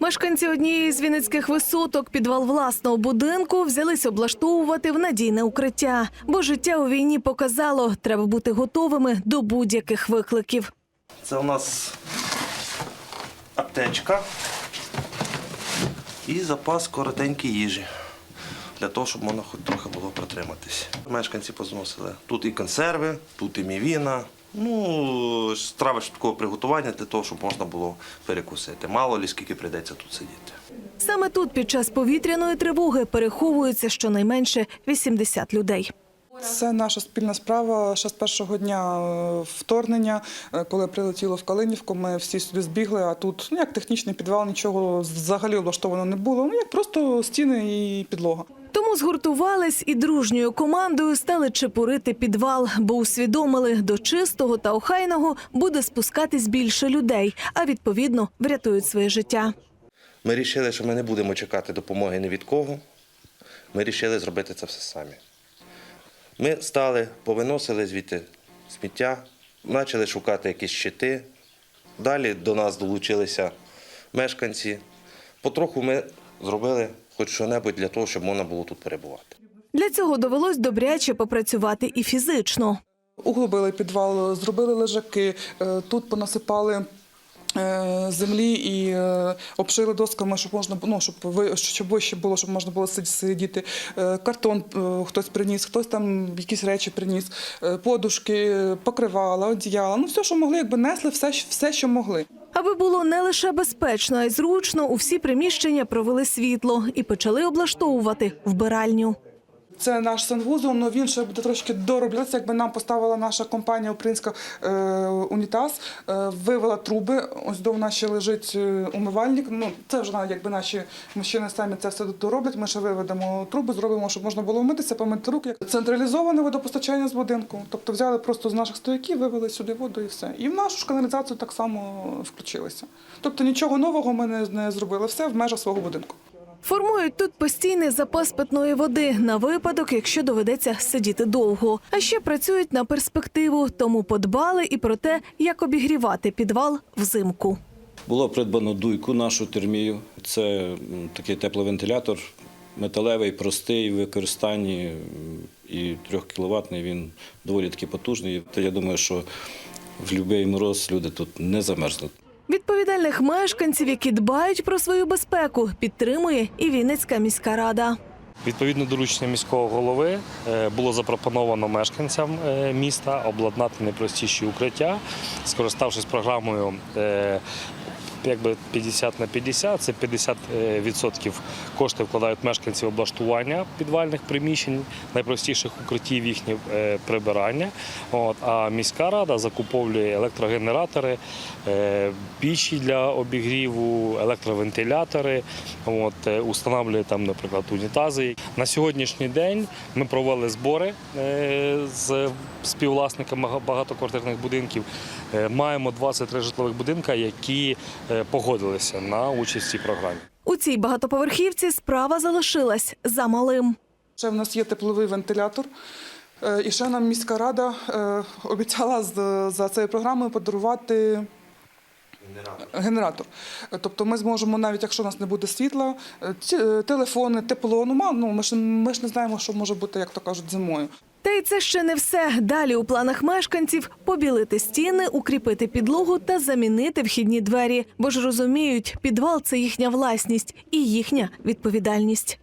Мешканці однієї з вінницьких висоток підвал власного будинку взялись облаштовувати в надійне укриття, бо життя у війні показало, треба бути готовими до будь-яких викликів. Це у нас аптечка і запас коротенької їжі. Для того, щоб можна хоч трохи було протриматись. Мешканці позносили. Тут і консерви, тут і мівіна. Ну, страви швидкого приготування для того, щоб можна було перекусити. Мало лі скільки прийдеться тут сидіти. Саме тут під час повітряної тривоги переховуються щонайменше 80 людей. Це наша спільна справа. Ще з першого дня е, вторгнення, е, коли прилетіло в Калинівку, ми всі сюди збігли. А тут ну як технічний підвал, нічого взагалі облаштовано не було. Ну як просто стіни і підлога. Тому згуртувались і дружньою командою стали чепурити підвал, бо усвідомили, до чистого та охайного буде спускатись більше людей, а відповідно врятують своє життя. Ми вирішили, що ми не будемо чекати допомоги ні від кого. Ми вирішили зробити це все самі. Ми стали, повиносили звідти сміття, почали шукати якісь щити. Далі до нас долучилися мешканці. Потроху ми зробили хоч що-небудь для того, щоб можна було тут перебувати. Для цього довелось добряче попрацювати і фізично. Углубили підвал, зробили лежаки, е, тут понасипали. Е, Землі і е, обшили досками, щоб можна ну, щоб ви щоб вище було, щоб можна було сид- сидіти. Е, Картон хтось приніс, хтось там якісь речі приніс, подушки, покривала, одіяла. Ну все, що могли, якби несли все, все, що могли. Аби було не лише безпечно, а й зручно, у всі приміщення провели світло і почали облаштовувати вбиральню. Це наш санвузол, але він ще буде трошки дороблятися, якби нам поставила наша компанія українська е, унітаз, е, вивела труби. Ось до нас ще лежить е, умивальник. Ну це вже якби наші мужчини самі це все дороблять. Ми ще виведемо труби, зробимо, щоб можна було вмитися, помити руки. Централізоване водопостачання з будинку. Тобто взяли просто з наших стояків, вивели сюди воду і все. І в нашу каналізацію так само включилися. Тобто нічого нового ми не, не зробили. Все в межах свого будинку. Формують тут постійний запас питної води на випадок, якщо доведеться сидіти довго. А ще працюють на перспективу, тому подбали і про те, як обігрівати підвал взимку. Було придбано дуйку нашу термію. Це такий тепловентилятор, металевий, простий в використанні і 3 кВт, він доволі таки потужний. Та я думаю, що в будь-який мороз люди тут не замерзнуть. Відповідальних мешканців, які дбають про свою безпеку, підтримує і Вінницька міська рада. Відповідно доручення міського голови е, було запропоновано мешканцям е, міста обладнати найпростіші укриття, скориставшись програмою. Якби 50 на 50, це 50% е, коштів вкладають мешканці в облаштування підвальних приміщень, найпростіших укриттів їхнє е, прибирання. От, а міська рада закуповує електрогенератори, е, пічі для обігріву, електровентилятори, от, установлює там, наприклад, унітази. На сьогоднішній день ми провели збори з співвласниками багатоквартирних будинків. Маємо 23 житлових будинка, які погодилися на участь в цій програмі. У цій багатоповерхівці справа залишилась за малим. Ще в нас є тепловий вентилятор. Е, І ще нам міська рада е, обіцяла з- за цією програмою подарувати генератор. Е, Тобто ми зможемо, навіть якщо у нас не буде світла, е, ці- е, телефони, тепло, ну, ну ми ж ми ж не знаємо, що може бути, як то кажуть, зимою. Та й це ще не все. Далі у планах мешканців побілити стіни, укріпити підлогу та замінити вхідні двері. Бо ж розуміють, підвал це їхня власність і їхня відповідальність.